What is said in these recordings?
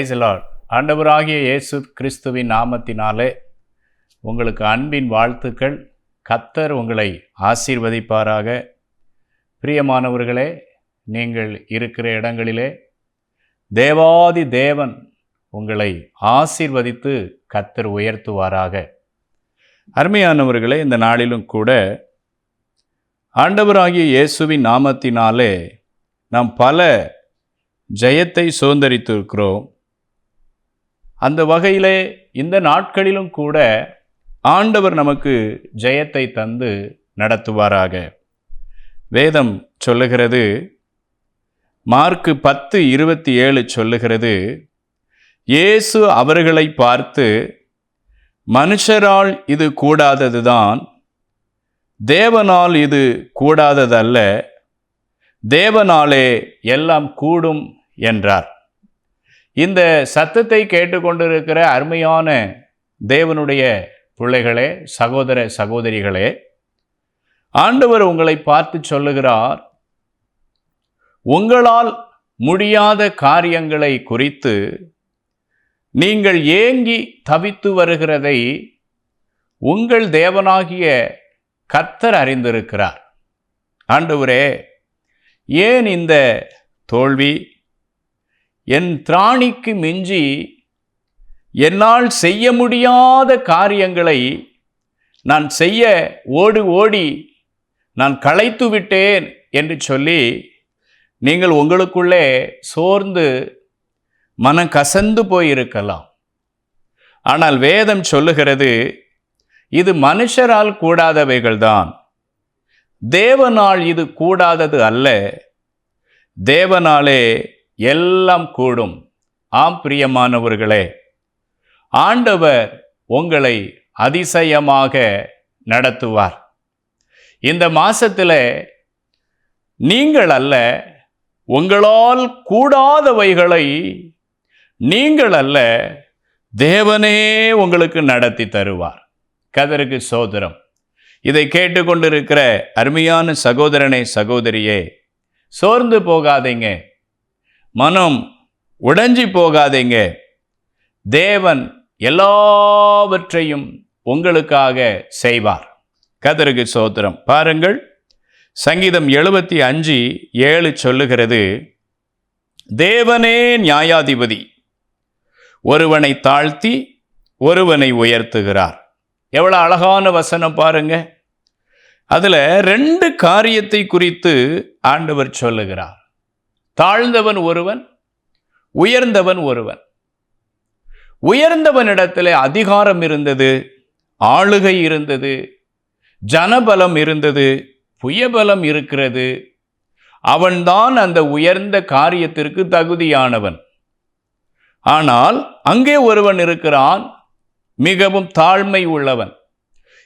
Praise the Lord ஆண்டவராகிய இயேசு கிறிஸ்துவின் நாமத்தினாலே உங்களுக்கு அன்பின் வாழ்த்துக்கள். கத்தர் உங்களை ஆசீர்வதிப்பாராக. பிரியமானவர்களே நீங்கள் இருக்கிற இடங்களிலே தேவாதி தேவன் உங்களை ஆசீர்வதித்து கத்தர் உயர்த்துவாராக. அருமையானவர்களே இந்த நாளிலும் கூட ஆண்டவராகிய இயேசுவின் நாமத்தினாலே நாம் பல ஜெயத்தை சுதந்திரித்திருக்கிறோம். அந்த வகையிலே இந்த நாட்களிலும் கூட ஆண்டவர் நமக்கு ஜெயத்தை தந்து நடத்துவாராக. வேதம் சொல்லுகிறது மார்க்கு பத்து இருபத்தி ஏழு சொல்லுகிறது இயேசு அவர்களை பார்த்து மனுஷரால் இது கூடாததுதான் தேவனால் இது கூடாததல்ல தேவனாலே எல்லாம் கூடும் என்றார். இந்த சத்தத்தை கேட்டுக்கொண்டிருக்கிற அருமையான தேவனுடைய பிள்ளைகளே சகோதர சகோதரிகளே ஆண்டவர் உங்களை பார்த்து சொல்லுகிறார் உங்களால் முடியாத காரியங்களை குறித்து நீங்கள் ஏங்கி தவித்து வருகிறதை உங்கள் தேவனாகிய கர்த்தர் அறிந்திருக்கிறார். ஆண்டவரே ஏன் இந்த தோல்வி என் திராணிக்கு மிஞ்சி என்னால் செய்ய முடியாத காரியங்களை நான் செய்ய ஓடி ஓடி நான் களைத்து விட்டேன் என்று சொல்லி நீங்கள் உங்களுக்குள்ளே சோர்ந்து மனம் கசந்து போயிருக்கலாம். ஆனால் வேதம் சொல்லுகிறது இது மனுஷரால் கூடாதவைகள்தான். தேவனால் இது கூடாதது அல்ல. தேவனாலே எல்லாம் கூடும். ஆம் பிரியமானவர்களே ஆண்டவர் உங்களை அதிசயமாக நடத்துவார். இந்த மாசத்தில் நீங்கள் அல்ல உங்களால் கூடாதவைகளை நீங்கள் அல்ல தேவனே உங்களுக்கு நடத்தி தருவார். கதருக்கு சோதரம். இதை கேட்டுக்கொண்டிருக்கிற அருமையான சகோதரனே சகோதரியே சோர்ந்து போகாதீங்க. மனம் உடைஞ்சி போகாதீங்க. தேவன் எல்லாவற்றையும் உங்களுக்காக செய்வார். கதருக்கு சோத்திரம். பாருங்கள் சங்கீதம் எழுபத்தி அஞ்சு ஏழு சொல்லுகிறது தேவனே நியாயாதிபதி ஒருவனை தாழ்த்தி ஒருவனை உயர்த்துகிறார். எவ்வளோ அழகான வசனம் பாருங்க. அதில் ரெண்டு காரியத்தை குறித்து ஆண்டவர் சொல்லுகிறார். தாழ்ந்தவன் ஒருவன் உயர்ந்தவன் ஒருவன். உயர்ந்தவனிடத்தில் அதிகாரம் இருந்தது ஆளுகை இருந்தது ஜனபலம் இருந்தது புயபலம் இருக்கிறது. அவன்தான் அந்த உயர்ந்த காரியத்திற்கு தகுதியானவன். ஆனால் அங்கே ஒருவன் இருக்கிறான் மிகவும் தாழ்மை உள்ளவன்.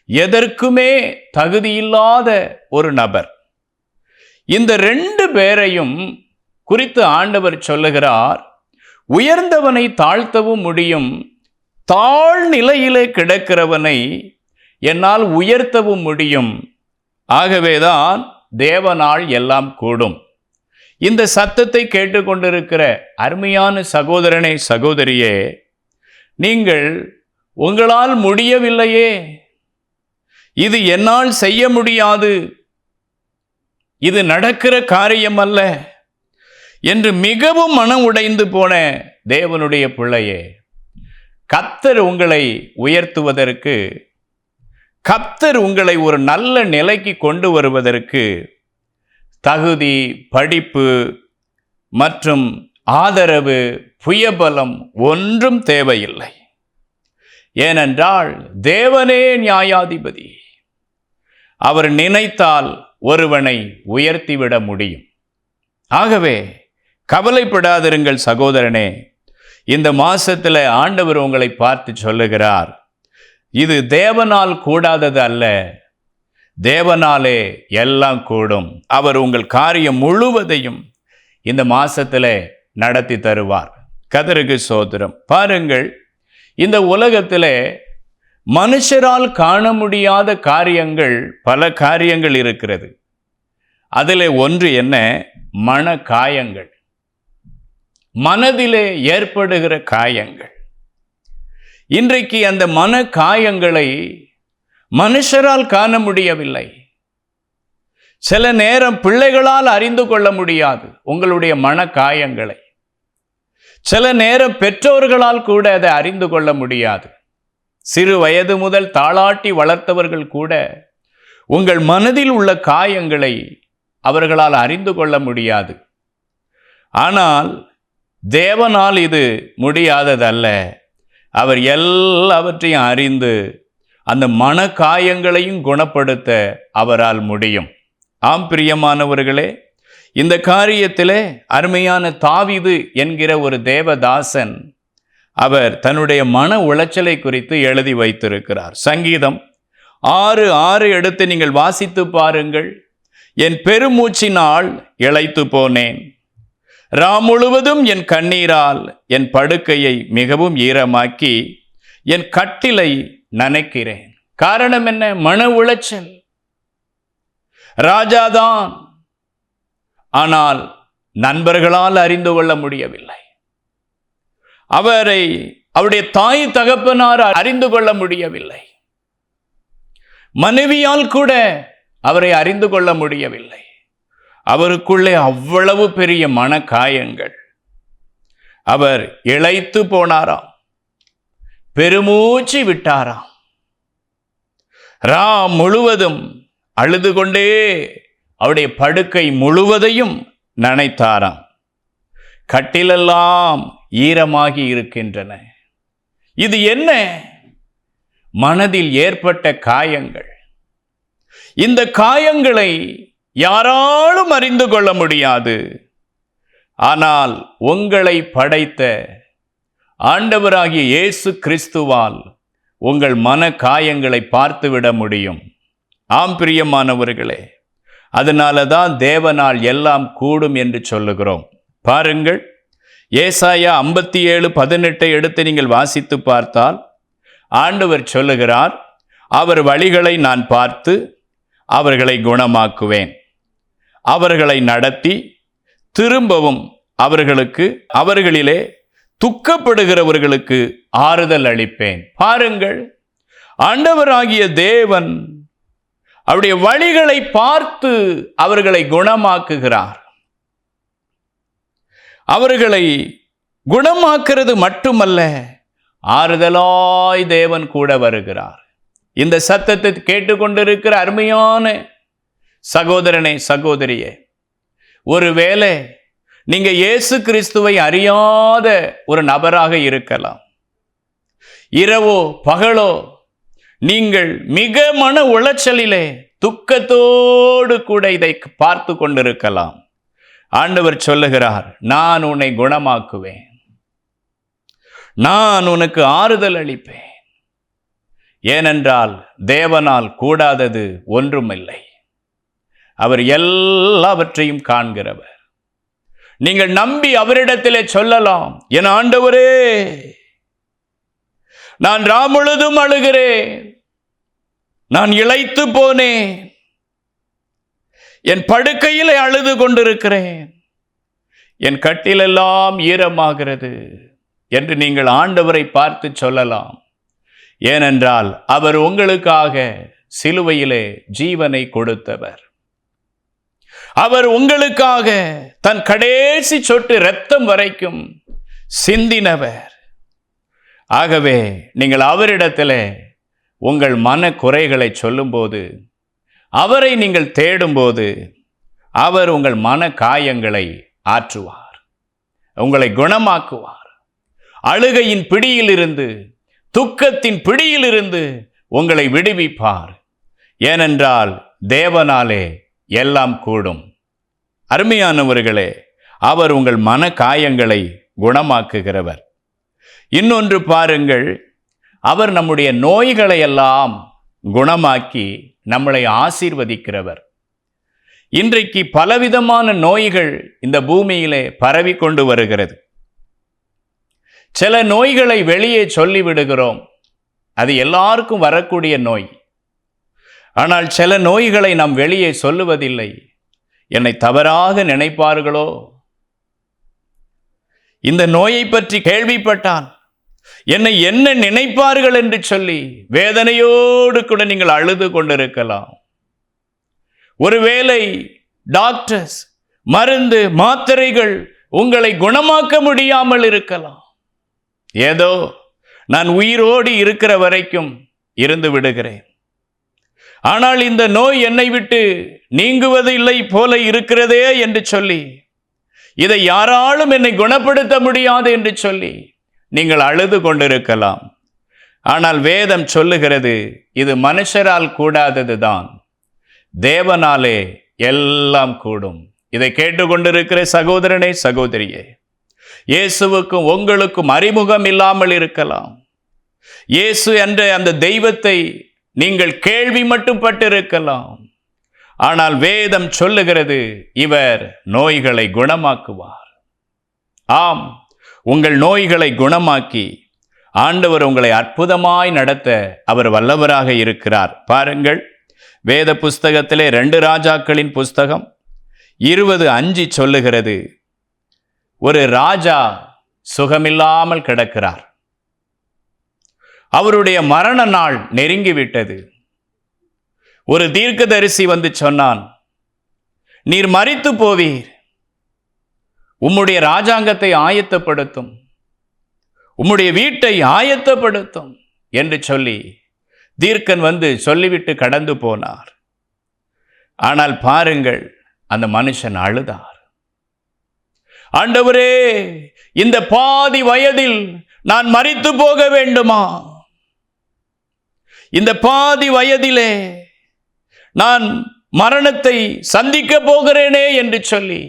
எதற்குமே தகுதியில்லாத ஒரு நபர். இந்த ரெண்டு பேரையும் குறித்து ஆண்டவர் சொல்லுகிறார் உயர்ந்தவனை தாழ்த்தவும் முடியும் தாழ்நிலையிலே கிடக்கிறவனை என்னால் உயர்த்தவும் முடியும். ஆகவேதான் தேவனால் எல்லாம் கூடும். இந்த சத்தத்தை கேட்டுக்கொண்டிருக்கிற அருமையான சகோதரனை சகோதரியே நீங்கள் உங்களால் முடியவில்லையே. இது என்னால் செய்ய முடியாது. இது நடக்கிற காரியம் அல்ல என்று மிகவும் மனம் உடைந்து போன தேவனுடைய பிள்ளையே கத்தர் உங்களை உயர்த்துவதற்கு கத்தர் உங்களை ஒரு நல்ல நிலைக்கு கொண்டு வருவதற்கு தகுதி படிப்பு மற்றும் ஆதரவு புயபலம் ஒன்றும் தேவையில்லை. ஏனென்றால் தேவனே நியாயாதிபதி. அவர் நினைத்தால் ஒருவனை உயர்த்திவிட முடியும். ஆகவே கவலைப்படாதிருங்கள் சகோதரனே. இந்த மாசத்தில் ஆண்டவர் உங்களை பார்த்து சொல்லுகிறார். இது தேவனால் கூடாதது அல்ல. தேவனாலே எல்லாம் கூடும். அவர் உங்கள் காரியம் முழுவதையும் இந்த மாசத்தில் நடத்தி தருவார். கதருக்கு சோதரம் பாருங்கள் இந்த உலகத்தில் மனுஷரால் காண முடியாத காரியங்கள் பல காரியங்கள் இருக்கிறது. அதில் ஒன்று என்ன? மன காயங்கள் மனதிலே ஏற்படுகிற காயங்கள். இன்றைக்கு அந்த மன காயங்களை மனுஷரால் காண முடியவில்லை. சில நேரம் பிள்ளைகளால் அறிந்து கொள்ள முடியாது உங்களுடைய மன காயங்களை. சில நேரம் பெற்றோர்களால் கூட அதை அறிந்து கொள்ள முடியாது. சிறு வயது முதல் தாளாட்டி வளர்த்தவர்கள் கூட உங்கள் மனதில் உள்ள காயங்களை அவர்களால் அறிந்து கொள்ள முடியாது. ஆனால் தேவனால் இது முடியாததல்ல. அவர் எல்லாவற்றையும் அறிந்து அந்த மன காயங்களையும் குணப்படுத்த அவரால் முடியும். ஆம் பிரியமானவர்களே இந்த காரியத்திலே அருமையான தாவிது என்கிற ஒரு தேவதாசன் அவர் தன்னுடைய மன உளைச்சலை குறித்து எழுதி வைத்திருக்கிறார். சங்கீதம் ஆறு ஆறு எடுத்து நீங்கள் வாசித்து பாருங்கள். என் பெருமூச்சினால் இழைத்து போனேன். ராம் முழுவதும் என் கண்ணீரால் என் படுக்கையை மிகவும் ஈரமாக்கி என் கட்டிலை நனைக்கிறேன். காரணம் என்ன? மன உளைச்சல். ராஜாதான். ஆனால் நண்பர்களால் அறிந்து கொள்ள முடியவில்லை. அவரை அவருடைய தாய் தகப்பனார் அறிந்து கொள்ள முடியவில்லை. மனைவியால் கூட அவரை அறிந்து கொள்ள முடியவில்லை. அவருக்குள்ளே அவ்வளவு பெரிய மன காயங்கள் அவர் இழைத்து போனாராம். பெருமூச்சு விட்டாராம். ராம் முழுவதும் அழுது கொண்டே அவருடைய படுக்கை முழுவதையும் நனைத்தாராம். கட்டிலெல்லாம் ஈரமாகி இருக்கின்றன. இது என்ன? மனதில் ஏற்பட்ட காயங்கள். இந்த காயங்களை யாராலும் அறிந்து கொள்ள முடியாது. ஆனால் உங்களை படைத்த ஆண்டவராகிய இயேசு கிறிஸ்துவால் உங்கள் மன காயங்களை பார்த்துவிட முடியும். ஆம் பிரியமானவர்களே அதனால தான் தேவனால் எல்லாம் கூடும் என்று சொல்லுகிறோம். பாருங்கள் ஏசாயா ஐம்பத்தி ஏழு பதினெட்டை எடுத்து நீங்கள் வாசித்து பார்த்தால் ஆண்டவர் சொல்லுகிறார் அவர் வழிகளை நான் பார்த்து அவர்களை குணமாக்குவேன். அவர்களை நடத்தி திரும்பவும் அவர்களுக்கு அவர்களிலே துக்கப்படுகிறவர்களுக்கு ஆறுதல் அளிப்பேன். பாருங்கள் ஆண்டவராகிய தேவன் அவருடைய வழிகளை பார்த்து அவர்களை குணமாக்குகிறார். அவர்களை குணமாக்குறது மட்டுமல்ல ஆறுதலாய் தேவன் கூட வருகிறார். இந்த சத்தத்தை கேட்டுக்கொண்டிருக்கிற அருமையான சகோதரனே சகோதரியே ஒருவேளை நீங்க இயேசு கிறிஸ்துவை அறியாத ஒரு நபராக இருக்கலாம். இரவோ பகலோ நீங்கள் மிக மன உளைச்சலிலே துக்கத்தோடு கூட இதை பார்த்து கொண்டிருக்கலாம். ஆண்டவர் சொல்லுகிறார் நான் உன்னை குணமாக்குவேன். நான் உனக்கு ஆறுதல் அளிப்பேன். ஏனென்றால் தேவனால் கூடாதது ஒன்றுமில்லை. அவர் எல்லாவற்றையும் காண்கிறவர். நீங்கள் நம்பி அவரிடத்திலே சொல்லலாம் என் ஆண்டவரே நான் ராமுழுதும் அழுகிறேன். நான் இழைத்து போனேன். என் படுக்கையிலே அழுது கொண்டிருக்கிறேன். என் கட்டிலெல்லாம் ஈரமாகிறது என்று நீங்கள் ஆண்டவரை பார்த்து சொல்லலாம். ஏனென்றால் அவர் உங்களுக்காக சிலுவையிலே ஜீவனை கொடுத்தவர். அவர் உங்களுக்காக தன் கடைசி சொட்டு இரத்தம் வரைக்கும் சிந்தினவர். ஆகவே நீங்கள் அவரிடத்தில் உங்கள் மன குறைகளை சொல்லும்போது அவரை நீங்கள் தேடும்போது அவர் உங்கள் மன காயங்களை ஆற்றுவார் உங்களை குணமாக்குவார். அழுகையின் பிடியிலிருந்து துக்கத்தின் பிடியிலிருந்து உங்களை விடுவிப்பார். ஏனென்றால் தேவனாலே எல்லாம் கூடும். அருமையானவர்களே அவர் உங்கள் மன காயங்களை குணமாக்குகிறவர். இன்னொன்று பாருங்கள் அவர் நம்முடைய நோய்களை எல்லாம் குணமாக்கி நம்மளை ஆசீர்வதிக்கிறவர். இன்றைக்கு பலவிதமான நோய்கள் இந்த பூமியிலே பரவி கொண்டு வருகிறது. சில நோய்களை வெளியே சொல்லிவிடுகிறோம். அது எல்லாருக்கும் வரக்கூடிய நோய். ஆனால் சில நோய்களை நாம் வெளியே சொல்லுவதில்லை. என்னை தவறாக நினைப்பார்களோ? இந்த நோயை பற்றி கேள்விப்பட்டான். என்னை என்ன நினைப்பார்கள் என்று சொல்லி வேதனையோடு கூட நீங்கள் அழுது கொண்டிருக்கலாம். ஒருவேளை டாக்டர்ஸ் மருந்து மாத்திரைகள் உங்களை குணமாக்க முடியாமல் இருக்கலாம். ஏதோ நான் உயிரோடு இருக்கிற வரைக்கும் இருந்து விடுகிறேன். ஆனால் இந்த நோய் என்னை விட்டு நீங்குவது இல்லை போல இருக்கிறதே என்று சொல்லி இதை யாராலும் என்னை குணப்படுத்த முடியாது என்று சொல்லி நீங்கள் அழுது கொண்டிருக்கலாம். ஆனால் வேதம் சொல்லுகிறது இது மனுஷரால் கூடாதது தான். தேவனாலே எல்லாம் கூடும். இதை கேட்டுக்கொண்டிருக்கிற சகோதரனே சகோதரியே இயேசுவுக்கும் உங்களுக்கும் அறிமுகம் இல்லாமல் இருக்கலாம். இயேசு என்ற அந்த தெய்வத்தை நீங்கள் கேள்வி மட்டும் பட்டிருக்கலாம். ஆனால் வேதம் சொல்லுகிறது இவர் நோய்களை குணமாக்குவார். ஆம் உங்கள் நோய்களை குணமாக்கி ஆண்டவர் உங்களை அற்புதமாய் நடத்த அவர் வல்லவராக இருக்கிறார். பாருங்கள் வேத புஸ்தகத்திலே ரெண்டு ராஜாக்களின் புஸ்தகம் இருபது அஞ்சு சொல்லுகிறது ஒரு ராஜா சுகமில்லாமல் கிடக்கிறார். அவருடைய மரண நாள் நெருங்கிவிட்டது. ஒரு தீர்க்கதரிசி வந்து சொன்னான் நீர் மறித்து போவீர். உம்முடைய ராஜாங்கத்தை ஆயத்தப்படுத்தும். உம்முடைய வீட்டை ஆயத்தப்படுத்தும் என்று சொல்லி தீர்க்கன் வந்து சொல்லிவிட்டு கடந்து போனார். ஆனால் பாருங்கள் அந்த மனுஷன் அழுதார். ஆண்டவரே இந்த பாதி வயதில் நான் மறித்து போக வேண்டுமா? இந்த பாதி வயதிலே நான் மரணத்தை சந்திக்க போகிறேனே என்று சொல்லி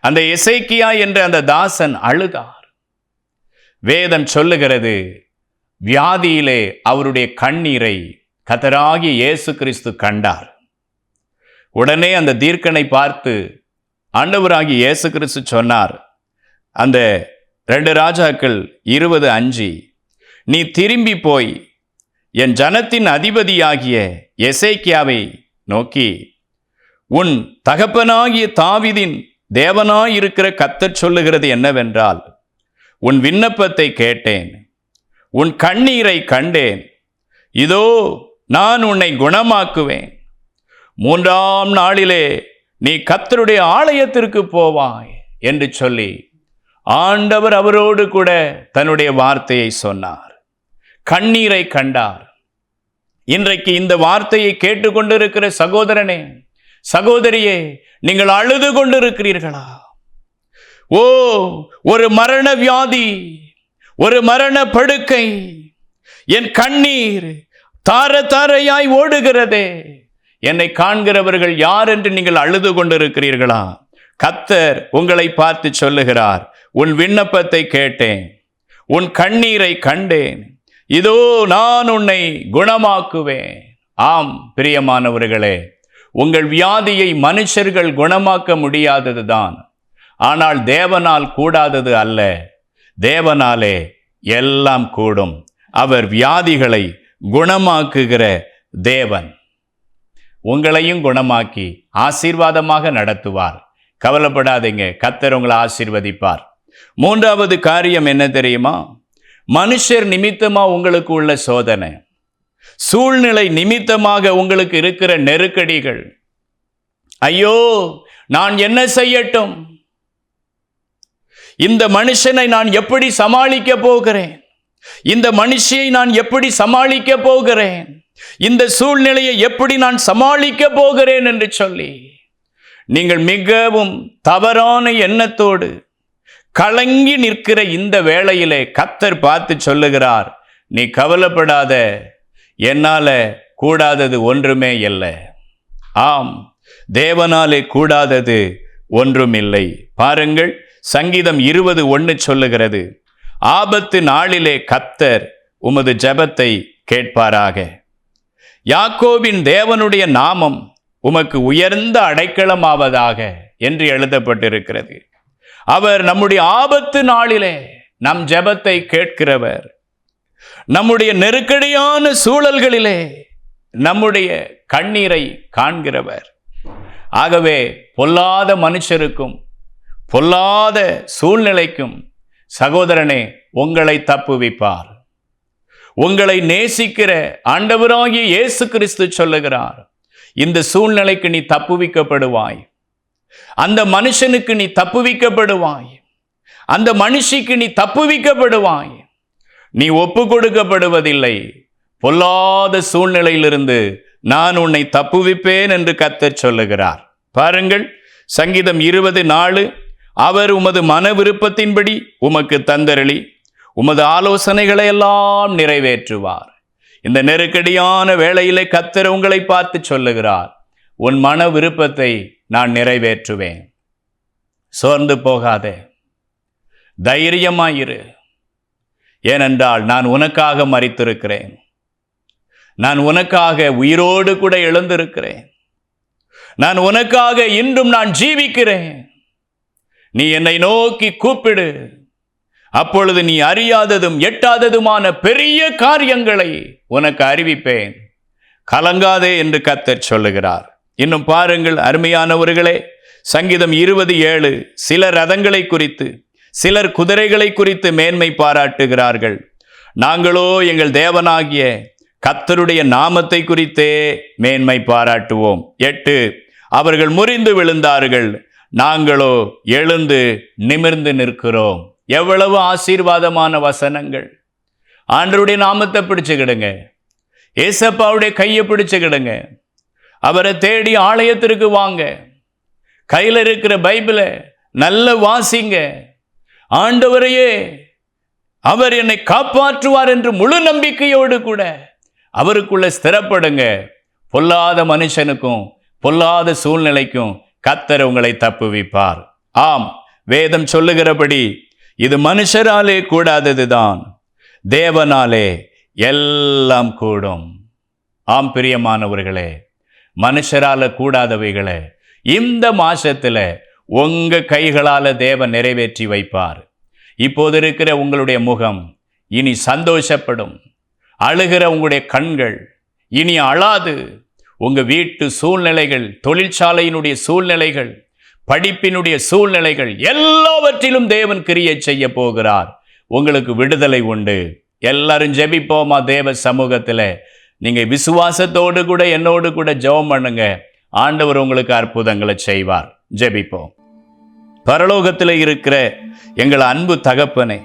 அந்த இசைக்கியா என்ற அந்த தாசன் அழுதார். வேதம் சொல்லுகிறது வியாதியிலே அவருடைய கண்ணீரை கத்தராகி இயேசு கிறிஸ்து கண்டார். உடனே அந்த தீர்க்கனை பார்த்து ஆண்டவராகி இயேசு கிறிஸ்து சொன்னார் அந்த ரெண்டு ராஜாக்கள் இருபது அஞ்சு நீ திரும்பி போய் என் ஜனத்தின் அதிபதியாகிய எசேக்கியாவை நோக்கி உன் தகப்பனாகிய தாவிதின் தேவனாயிருக்கிற கத்தர் சொல்லுகிறது என்னவென்றால் உன் விண்ணப்பத்தை கேட்டேன் உன் கண்ணீரை கண்டேன். இதோ நான் உன்னை குணமாக்குவேன். மூன்றாம் நாளிலே நீ கத்தருடைய ஆலயத்திற்கு போவாய் என்று சொல்லி ஆண்டவர் அவரோடு கூட தன்னுடைய வார்த்தையை சொன்னார். கண்ணீரை கண்டார். இன்றைக்கு இந்த வார்த்தையை கேட்டுக்கொண்டிருக்கிற சகோதரனே சகோதரியே நீங்கள் அழுது கொண்டிருக்கிறீர்களா? ஓ ஒரு மரண வியாதி ஒரு மரண படுக்கை என் கண்ணீர் தார தாரையாய் ஓடுகிறதே. என்னை காண்கிறவர்கள் யார் என்று நீங்கள் அழுது கொண்டிருக்கிறீர்களா? கத்தர் உங்களை பார்த்து சொல்லுகிறார். உன் விண்ணப்பத்தை கேட்டேன். உன் கண்ணீரை கண்டேன். இதோ நான் உன்னை குணமாக்குவேன். ஆம் பிரியமானவர்களே உங்கள் வியாதியை மனுஷர்கள் குணமாக்க முடியாதது தான் ஆனால் தேவனால் கூடாதது அல்ல. தேவனாலே எல்லாம் கூடும். அவர் வியாதிகளை குணமாக்குகிற தேவன். உங்களையும் குணமாக்கி ஆசீர்வாதமாக நடத்துவார். கவலைப்படாதீங்க கத்தர் உங்களை ஆசீர்வதிப்பார். மூன்றாவது காரியம் என்ன தெரியுமா? மனுஷர் நிமித்தமாக உங்களுக்கு உள்ள சோதனை. சூழ்நிலை நிமித்தமாக உங்களுக்கு இருக்கிற நெருக்கடிகள். ஐயோ நான் என்ன செய்யட்டும்? இந்த மனுஷனை நான் எப்படி சமாளிக்க போகிறேன்? இந்த மனுஷியை நான் எப்படி சமாளிக்க போகிறேன்? இந்த சூழ்நிலையை எப்படி நான் சமாளிக்க போகிறேன் என்று சொல்லி நீங்கள் மிகவும் தவறான எண்ணத்தோடு கலங்கி நிற்கிற இந்த வேளையிலே கத்தர் பார்த்து சொல்லுகிறார் நீ கவலைப்படாத என்னால் கூடாதது ஒன்றுமே இல்லை. ஆம் தேவனாலே கூடாதது ஒன்றுமில்லை பாருங்கள் சங்கீதம் இருபது ஒன்று சொல்லுகிறது ஆபத்து நாளிலே கத்தர் உமது ஜெபத்தை கேட்பாராக. யாக்கோபின் தேவனுடைய நாமம் உமக்கு உயர்ந்த அடைக்கலமாவதாக என்று எழுதப்பட்டிருக்கிறது. அவர் நம்முடைய ஆபத்து நாளிலே நம் ஜெபத்தை கேட்கிறவர். நம்முடைய நெருக்கடியான சூழல்களிலே நம்முடைய கண்ணீரை காண்கிறவர். ஆகவே பொல்லாத மனுஷருக்கும் பொல்லாத சூழ்நிலைக்கும் சகோதரனே உங்களை தப்புவிப்பார். உங்களை நேசிக்கிற ஆண்டவராகிய இயேசு கிறிஸ்து சொல்லுகிறார் இந்த சூழ்நிலைக்கு நீ தப்புவிக்கப்படுவாய். அந்த மனுஷனுக்கு நீ தப்புவிக்கப்படுவாய் அந்த மனுஷிக்கு நீ தப்புவிக்கப்படுவாய் நீ ஒப்பு கொடுக்கப்படுவதில்லை. பொல்லாத சூழ்நிலையிலிருந்து நான் உன்னை தப்புவிப்பேன் என்று கத்தர் சொல்லுகிறார். பாருங்கள் சங்கீதம் இருபது நாலு அவர் உமது மன விருப்பத்தின்படி உமக்கு தந்தரளி உமது ஆலோசனைகளை எல்லாம் நிறைவேற்றுவார். இந்த நெருக்கடியான வேளையிலே கத்தர் உங்களை பார்த்து சொல்லுகிறார். உன் மன விருப்பத்தை நான் நிறைவேற்றுவேன். சோர்ந்து போகாதே. தைரியமாயிரு. ஏனென்றால் நான் உனக்காக மறித்திருக்கிறேன் நான் உனக்காக உயிரோடு கூட எழுந்திருக்கிறேன். நான் உனக்காக இன்றும் நான் ஜீவிக்கிறேன். நீ என்னை நோக்கி கூப்பிடு. அப்பொழுது நீ அறியாததும் எட்டாததுமான பெரிய காரியங்களை உனக்கு அறிவிப்பேன். கலங்காதே என்று கத்தர் சொல்லுகிறார். இன்னும் பாருங்கள் அருமையானவர்களே சங்கீதம் இருபது ஏழு சில ரதங்களை குறித்து சிலர் குதிரைகளை குறித்து மேன்மை பாராட்டுகிறார்கள். நாங்களோ எங்கள் தேவனாகிய கத்தருடைய நாமத்தை குறித்தே மேன்மை பாராட்டுவோம். எட்டு அவர்கள் முறிந்து விழுந்தார்கள் நாங்களோ எழுந்து நிமிர்ந்து நிற்கிறோம். எவ்வளவு ஆசீர்வாதமான வசனங்கள். ஆண்டருடைய நாமத்தை பிடிச்சுக்கிடுங்க. ஏசப்பாவுடைய கையை பிடிச்சுக்கிடுங்க. அவரை தேடி ஆலயத்திற்கு வாங்க. கையில் இருக்கிற பைபிளை நல்ல வாசிங்க. ஆண்டவரையே அவர் என்னை காப்பாற்றுவார் என்று முழு நம்பிக்கையோடு கூட அவருக்குள்ள ஸ்திரப்படுங்க. பொல்லாத மனுஷனுக்கும் பொல்லாத சூழ்நிலைக்கும் கத்தர் உங்களை தப்புவிப்பார். ஆம் வேதம் சொல்லுகிறபடி இது மனுஷராலே கூடாததுதான் தேவனாலே எல்லாம் கூடும். ஆம் பிரியமானவர்களே மனுஷரால கூடாதவைகளை இந்த மாசத்துல உங்க கைகளால தேவன் நிறைவேற்றி வைப்பார். இப்போது இருக்கிற உங்களுடைய முகம் இனி சந்தோஷப்படும். அழுகிற உங்களுடைய கண்கள் இனி அழாது. உங்கள் வீட்டு சூழ்நிலைகள் தொழிற்சாலையினுடைய சூழ்நிலைகள் படிப்பினுடைய சூழ்நிலைகள் எல்லாவற்றிலும் தேவன் கிரியை செய்ய போகிறார். உங்களுக்கு விடுதலை உண்டு. எல்லாரும் ஜெபிப்போமா தேவ சமூகத்தில்? நீங்க விசுவாசத்தோடு கூட என்னோடு கூட ஜெபம் பண்ணுங்க. ஆண்டவர் உங்களுக்கு அற்புதங்களை செய்வார். ஜெபிப்போம். பரலோகத்தில் இருக்கிற எங்கள் அன்பு தகப்பனே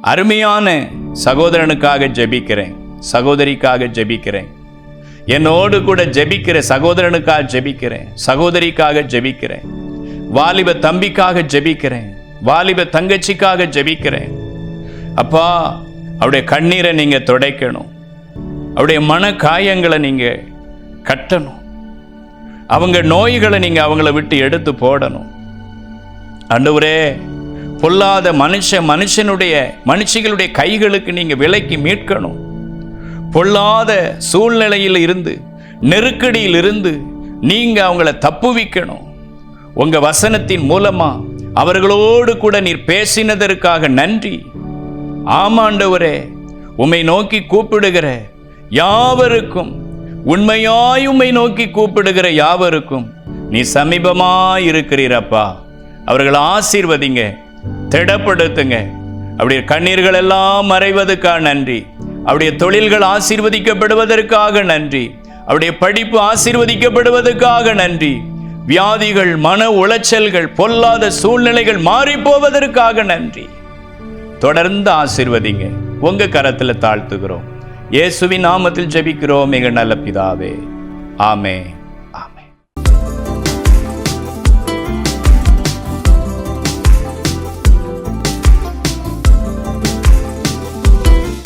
அருமையான சகோதரனுக்காக ஜெபிக்கிறேன். சகோதரிக்காக ஜெபிக்கிறேன். என்னோடு கூட ஜெபிக்கிற சகோதரனுக்காக ஜெபிக்கிறேன். சகோதரிக்காக ஜெபிக்கிறேன். வாலிப தம்பிக்காக ஜெபிக்கிறேன். வாலிப தங்கச்சிக்காக ஜெபிக்கிறேன். அப்பா அவருடைய கண்ணீரை நீங்க துடைக்கணும். அவருடைய மன காயங்களை நீங்கள் கட்டணும். அவங்க நோய்களை நீங்கள் அவங்கள விட்டு எடுத்து போடணும். ஆண்டவரே பொல்லாத மனுஷ மனுஷனுடைய மனுஷிகளுடைய கைகளுக்கு நீங்கள் விலைக்கு மீட்கணும். பொல்லாத சூழ்நிலையில் இருந்து நெருக்கடியில் இருந்து நீங்கள் அவங்கள தப்புவிக்கணும். உங்கள் வசனத்தின் மூலமாக அவர்களோடு கூட நீர் பேசினதற்காக நன்றி. ஆமாண்டவரே உம்மை நோக்கி கூப்பிடுகிற யாவருக்கும் உண்மையாய் உம்மை நோக்கி கூப்பிடுகிற யாவருக்கும் நீ சமீபமாக இருக்கிறீரப்பா. அவர்களை ஆசீர்வதிங்க திடப்படுத்துங்க. அப்படி கண்ணீர்கள் எல்லாம் மறைவதற்காக நன்றி. அவருடைய தொழில்கள் ஆசீர்வதிக்கப்படுவதற்காக நன்றி. அவருடைய படிப்பு ஆசீர்வதிக்கப்படுவதற்காக நன்றி. வியாதிகள் மன உளைச்சல்கள் பொல்லாத சூழ்நிலைகள் மாறி போவதற்காக நன்றி. தொடர்ந்து ஆசிர்வதிங்க. உங்க கரத்தில் தாழ்த்துகிறோம். இயேசுவின் நாமத்தில் ஜெபிக்கிறோம் மிக நல்ல பிதாவே. ஆமே